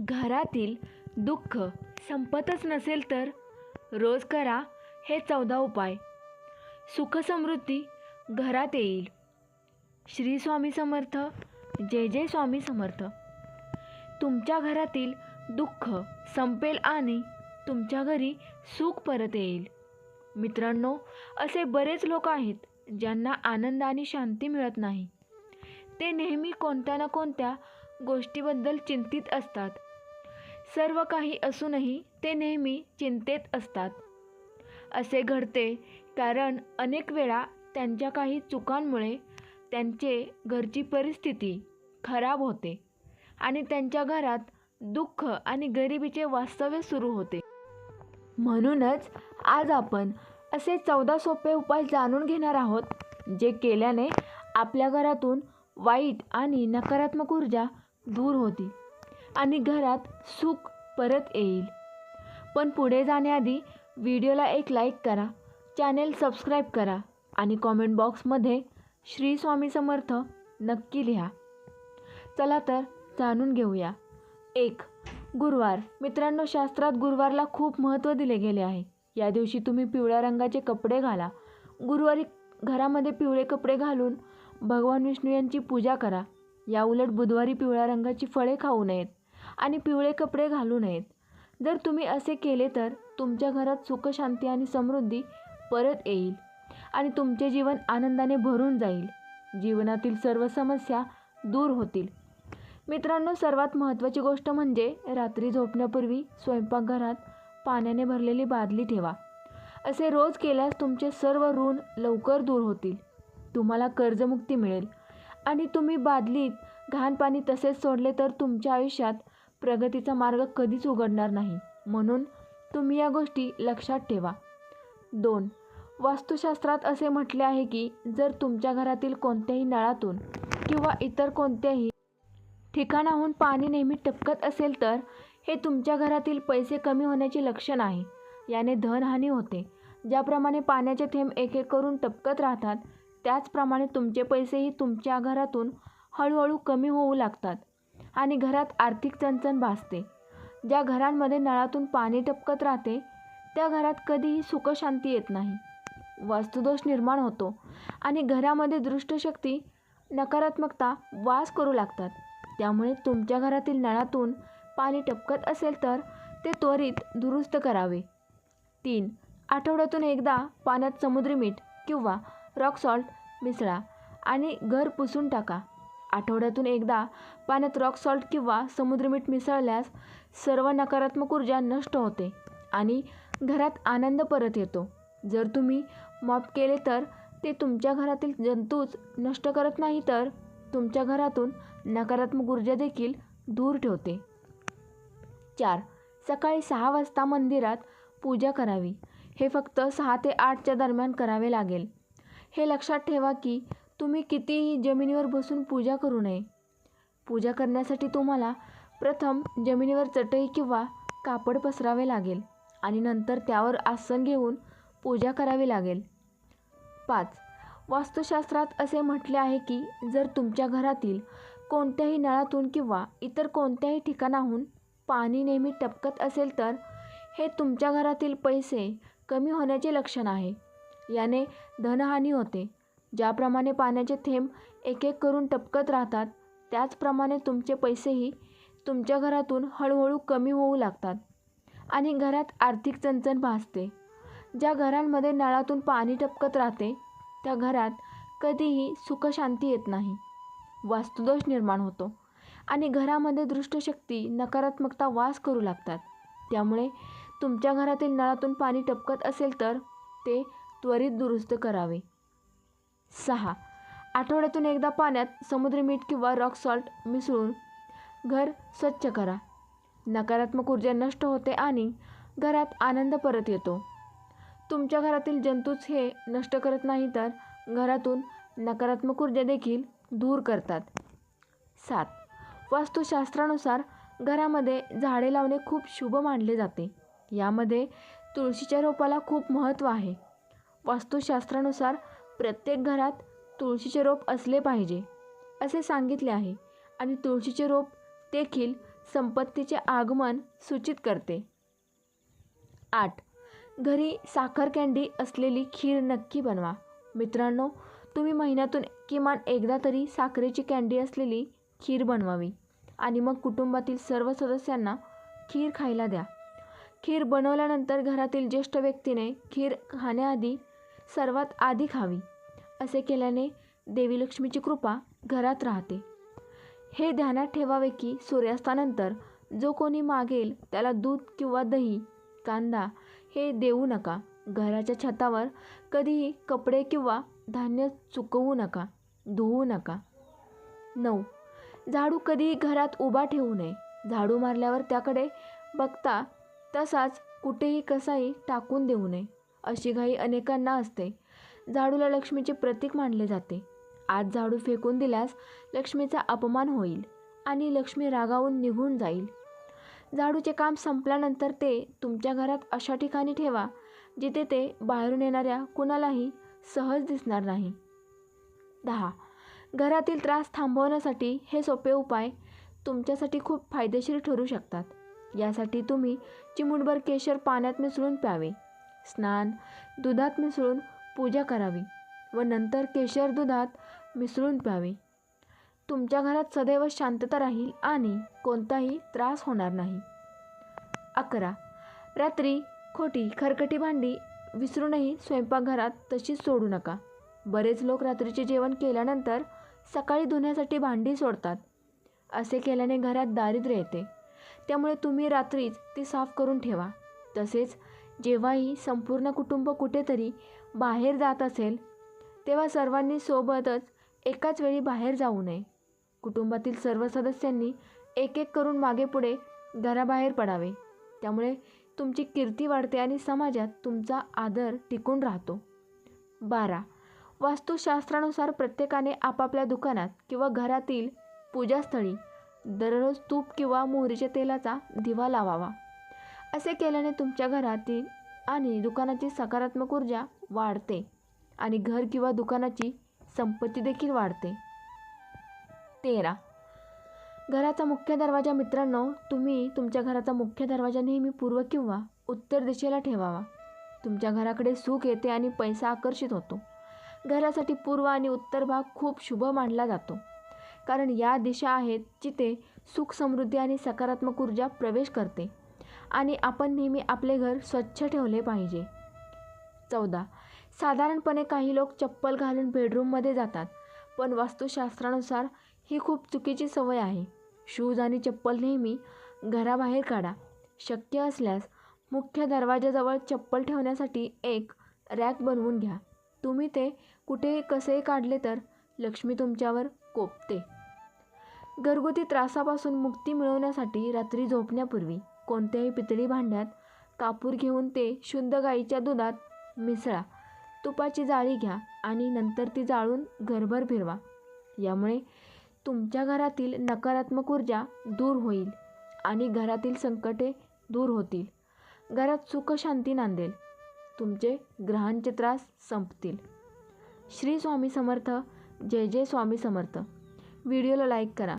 घरातील दुःख संपतच नसेल तर रोज करा हे चौदा उपाय. सुखसमृद्धी घरात येईल. श्री स्वामी समर्थ. जय जय स्वामी समर्थ. तुमच्या घरातील दुःख संपेल आणि तुमच्या घरी सुख परत येईल. मित्रांनो असे बरेच लोक आहेत ज्यांना आनंद आणि शांती मिळत नाही. ते नेहमी कोणत्या ना कोणत्या गोष्टीबद्दल चिंतित असतात. सर्व काही असूनही ते नेहमी चिंतेत असतात. असे घडते कारण अनेक वेळा त्यांच्या काही चुकांमुळे त्यांचे घरची परिस्थिती खराब होते आणि त्यांच्या घरात दुःख आणि गरिबीचे वास्तव्य सुरू होते. म्हणूनच आज आपण असे चौदा सोपे उपाय जाणून घेणार आहोत जे केल्याने आपल्या घरातून वाईट आणि नकारात्मक ऊर्जा दूर होती. आणि घरात सुख परत येईल. पण पुढे जाण्याआधी व्हिडिओला एक लाईक करा चॅनेल सबस्क्राईब करा आणि कॉमेंट बॉक्समध्ये श्री स्वामी समर्थ नक्की लिहा. चला तर जाणून घेऊया. एक गुरुवार. मित्रांनो शास्त्रात गुरुवारला खूप महत्त्व दिले गेले आहे. या दिवशी तुम्ही पिवळ्या रंगाचे कपडे घाला. गुरुवारी घरामध्ये पिवळे कपडे घालून भगवान विष्णू यांची पूजा करा. या उलट बुधवारी पिवळ्या रंगाची फळे खाऊ नयेत. आणि पिवळे कपडे घालू नयेत. जर तुम्ही असे केले तर तुमच्या घरात सुखशांती आणि समृद्धी परत येईल आणि तुमचे जीवन आनंदाने भरून जाईल. जीवनातील सर्व समस्या दूर होतील. मित्रांनो सर्वात महत्त्वाची गोष्ट म्हणजे रात्री झोपण्यापूर्वी स्वयंपाकघरात पाण्याने भरलेली बादली ठेवा. असे रोज केल्यास तुमचे सर्व ऋण लवकर दूर होतील. तुम्हाला कर्जमुक्ती मिळेल. आणि तुम्ही बादलीत घाण पाणी तसेच सोडले तर तुमच्या आयुष्यात प्रगतीचा मार्ग कधीच उघडणार नाही. म्हणून तुम्ही या गोष्टी लक्षात ठेवा. दोन वास्तुशास्त्रात असे म्हटले आहे की जर तुमच्या घरातील कोणत्याही नळातून किंवा इतर कोणत्याही ठिकाणाहून पाणी नेहमी टपकत असेल तर हे तुमच्या घरातील पैसे कमी होण्याचे लक्षण आहे. याने धनहानी होते. ज्याप्रमाणे पाण्याचे थेंब एक एक करून टपकत राहतात त्याचप्रमाणे तुमचे पैसेही तुमच्या घरातून हळूहळू कमी होऊ लागतात. आणि घरात आर्थिक चणचण भासते. ज्या घरांमध्ये नळातून पाणी टपकत राहते त्या घरात कधीही सुखशांती येत नाही. वास्तुदोष निर्माण होतो आणि घरामध्ये दृष्टशक्ती नकारात्मकता वास करू लागतात. त्यामुळे तुमच्या घरातील नळातून पाणी टपकत असेल तर ते त्वरित दुरुस्त करावे. तीन आठवड्यातून एकदा पाण्यात समुद्री मीठ किंवा रॉक सॉल्ट मिसळा आणि घर पुसून टाका. आठवड्यातून एकदा पाण्यात रॉक सॉल्ट किंवा समुद्रमीठ मिसळल्यास सर्व नकारात्मक ऊर्जा नष्ट होते आणि घरात आनंद परत येतो. जर तुम्ही मॉप केले तर ते तुमच्या घरातील जंतूच नष्ट करत नाही तर तुमच्या घरातून नकारात्मक ऊर्जा देखील दूर ठेवते. चार सकाळी सहा वाजता मंदिरात पूजा करावी. हे फक्त सहा ते आठच्या दरम्यान करावे लागेल. हे लक्षात ठेवा की तुम्ही कितीही जमिनीवर बसून पूजा करू नये. पूजा करण्यासाठी तुम्हाला प्रथम जमिनीवर चटई किंवा कापड पसरावे लागेल आणि नंतर त्यावर आसन घेऊन पूजा करावी लागेल. पाच वास्तुशास्त्रात असे म्हटले आहे की जर तुमच्या घरातील कोणत्याही नळातून किंवा इतर कोणत्याही ठिकाणाहून पाणी नेहमी टपकत असेल तर हे तुमच्या घरातील पैसे कमी होण्याचे लक्षण आहे. याने धनहानी होते. ज्याप्रमाणे पाण्याचे थेंब एक एक करून टपकत राहतात त्याचप्रमाणे तुमचे पैसेही तुमच्या घरातून हळूहळू कमी होऊ लागतात आणि घरात आर्थिक चणचण भासते. ज्या घरांमध्ये नळातून पाणी टपकत राहते त्या घरात कधीही सुखशांती येत नाही. वास्तुदोष निर्माण होतो आणि घरामध्ये दृष्टशक्ती नकारात्मकता वास करू लागतात. त्यामुळे तुमच्या घरातील नळातून पाणी टपकत असेल तर ते त्वरित दुरुस्त करावे. सहा. आठवड्यातून एकदा पाण्यात समुद्री मीठ किंवा रॉक सॉल्ट मिसळून घर स्वच्छ करा. नकारात्मक ऊर्जा नष्ट होते आणि घरात आनंद परत येतो. तुमच्या घरातील जंतूच हे नष्ट करत नाही तर घरातून नकारात्मक ऊर्जा देखील दूर करतात. सात. वास्तुशास्त्रानुसार घरामध्ये झाडे लावणे खूप शुभ मानले जाते. यामध्ये तुळशीच्या रोपाला खूप महत्त्व आहे. वास्तुशास्त्रानुसार प्रत्येक घरात तुळशीचे रोप असले पाहिजे असे सांगितले आहे. आणि तुळशीचे रोप देखील संपत्तीचे आगमन सूचित करते. आठ. घरी साखर कँडी असलेली खीर नक्की बनवा. मित्रांनो तुम्ही महिन्यातून किमान एकदा तरी साखरेची कँडी असलेली खीर बनवावी. आणि मग कुटुंबातील सर्व सदस्यांना खीर खायला द्या. खीर बनवल्यानंतर घरातील ज्येष्ठ व्यक्तीने खीर खाण्याआधी सर्वात आधी खावी असे केल्याने देवी लक्ष्मीची कृपा घरात राहते. हे ध्यानात ठेवावे की सूर्यास्तानंतर जो कोणी मागेल त्याला दूध किंवा दही कांदा हे देऊ नका. घराच्या छतावर कधीही कपडे किंवा धान्य चुकवू नका धुवू नका. नऊ. झाडू कधीही घरात उभा ठेवू नये. झाडू मारल्यावर त्याकडे बघता तसाच कुठेही कसाही टाकून देऊ नये. अशी घाई अनेकांना असते. झाडूला लक्ष्मीचे प्रतीक मानले जाते. आज झाडू फेकून दिल्यास लक्ष्मीचा अपमान होईल आणि लक्ष्मी रागावून निघून जाईल. झाडूचे काम संपल्यानंतर ते तुमच्या घरात अशा ठिकाणी ठेवा जिथे ते बाहेरून येणाऱ्या कुणालाही सहज दिसणार नाही. दहा. घरातील त्रास थांबवण्यासाठी हे सोपे उपाय तुमच्यासाठी खूप फायदेशीर ठरू शकतात. यासाठी तुम्ही चिमुटभर केशर पाण्यात मिसळून प्यावे. स्नान दुधात मिसळून पूजा करावी व नंतर केशर दुधात मिसळून प्यावे. तुमच्या घरात सदैव शांतता राहील आणि कोणताही त्रास होणार नाही. अकरा. रात्री खोटी खरकटी भांडी विसरूनही स्वयंपाकघरात तशीच सोडू नका. बरेच लोक रात्रीचे जेवण केल्यानंतर सकाळी धुण्यासाठी भांडी सोडतात. असे केल्याने घरात दारिद्र्य येते. त्यामुळे तुम्ही रात्रीच ती साफ करून ठेवा. तसेच जेव्हाही संपूर्ण कुटुंब कुठेतरी बाहेर जात असेल तेव्हा सर्वांनी सोबतच एकाच वेळी बाहेर जाऊ नये. कुटुंबातील सर्व सदस्यांनी एक एक करून मागे पुढे घराबाहेर पडावे. त्यामुळे तुमची कीर्ती वाढते आणि समाजात तुमचा आदर टिकून राहतो. बारा. वास्तुशास्त्रानुसार प्रत्येकाने आपापल्या दुकानात किंवा घरातील पूजास्थळी दररोज तूप किंवा मोहरीच्या तेलाचा दिवा लावावा. असे केल्याने तुमच्या घरातील आणि दुकानाची सकारात्मक ऊर्जा वाढते आणि घर किंवा दुकानाची संपत्ती देखील वाढते. तेरा. घराचा मुख्य दरवाजा मित्रांनो तुम्ही तुमच्या घराचा मुख्य दरवाजा नेहमी पूर्व किंवा उत्तर दिशेला ठेवावा. तुमच्या घराकडे सुख येते आणि पैसा आकर्षित होतो. घरासाठी पूर्व आणि उत्तर भाग खूप शुभ मानला जातो. कारण या दिशा आहेत जिथे सुख समृद्धी आणि सकारात्मक ऊर्जा प्रवेश करते. आणि आपण नेहमी आपले घर स्वच्छ ठेवले पाहिजे. चौदा. साधारणपणे काही लोक चप्पल घालून बेडरूममध्ये जातात पण वास्तुशास्त्रानुसार ही खूप चुकीची सवय आहे. शूज आणि चप्पल नेहमी घराबाहेर काढा. शक्य असल्यास मुख्य दरवाजाजवळ चप्पल ठेवण्यासाठी एक रॅक बनवून घ्या. तुम्ही ते कुठेही कसे काढले तर लक्ष्मी तुमच्यावर कोपते. घरगुती त्रासापासून मुक्ती मिळवण्यासाठी रात्री झोपण्यापूर्वी कोणत्याही पितळी भांड्यात कापूर घेऊन ते शुद्ध गाईच्या दुधात मिसळा. तुपाची जाळी घ्या आणि नंतर ती जाळून घरभर फिरवा. यामुळे तुमच्या घरातील नकारात्मक ऊर्जा दूर होईल आणि घरातील संकटे दूर होतील. घरात सुख शांती नांदेल. तुमचे ग्रहांचे त्रास संपतील. श्री स्वामी समर्थ. जय जय स्वामी समर्थ. व्हिडिओला लाईक करा.